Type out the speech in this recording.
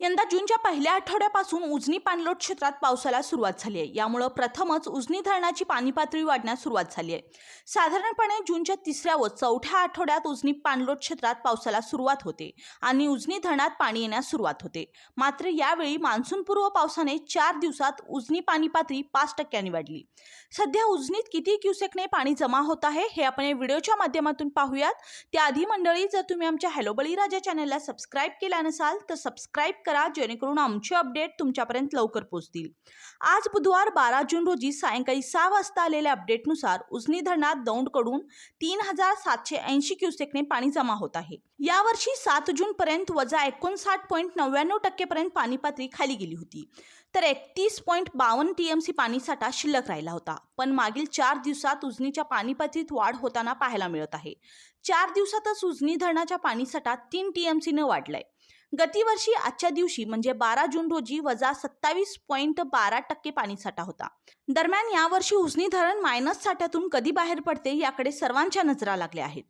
यंदा जूनच्या पहिल्या आठवड्यापासून उजनी पाणलोट क्षेत्रात पावसाला सुरुवात झाली आहे. यामुळं प्रथमच उजनी धरणाची पाणी पातळी वाढण्यास सुरुवात झाली आहे. साधारणपणे जूनच्या तिसऱ्या व चौथ्या आठवड्यात उजनी पाणलोट क्षेत्रात पावसाला सुरुवात होते आणि उजनी धरणात पाणी येण्यास सुरुवात होते. मात्र यावेळी मान्सूनपूर्व पावसाने चार दिवसात उजनी पाणी पातळी पाच टक्क्यांनी वाढली. सध्या उजनीत किती क्युसेकने पाणी जमा होत आहे हे आपण व्हिडिओच्या माध्यमातून पाहूयात. त्याआधी मंडळी जर तुम्ही आमच्या हॅलो बळीराजा चॅनलला सबस्क्राईब केला नसाल तर सबस्क्राईब करा जेणेकरून आमचे अपडेट तुमच्यापर्यंत लवकर पोहोचतील. आज बुधवार बारा जून रोजी सायंकाळी सहा वाजता आलेल्या अपडेटनुसार उजनी धरणात दौंडकडून तीन हजार सातशे ऐंशी क्युसेकने पाणी जमा होत आहे. यावर्षी सात जून पर्यंत वजा एकोणसाठ पॉईंट नव्याण्णव टक्केपर्यंत पाणी पातळी खाली गेली होती. तर एकतीस पॉईंट बावन्न टीएमसी पाणीसाठा शिल्लक राहिला होता. पण मागील चार दिवसात उजनीच्या पाणी पातळीत वाढ होताना पाहायला मिळत आहे. चार दिवसातच उजनी धरणाच्या पाणीसाठा तीन टीएमसीनं वाढलाय. गतीवर्षी आजच्या दिवशी म्हणजे बारा जून रोजी वजा सत्तावीस पॉईंट बारा टक्के पाणीसाठा होता. दरम्यान यावर्षी उजनी धरण मायनस साठ्यातून कधी बाहेर पडते याकडे सर्वांच्या नजरा लागल्या आहेत.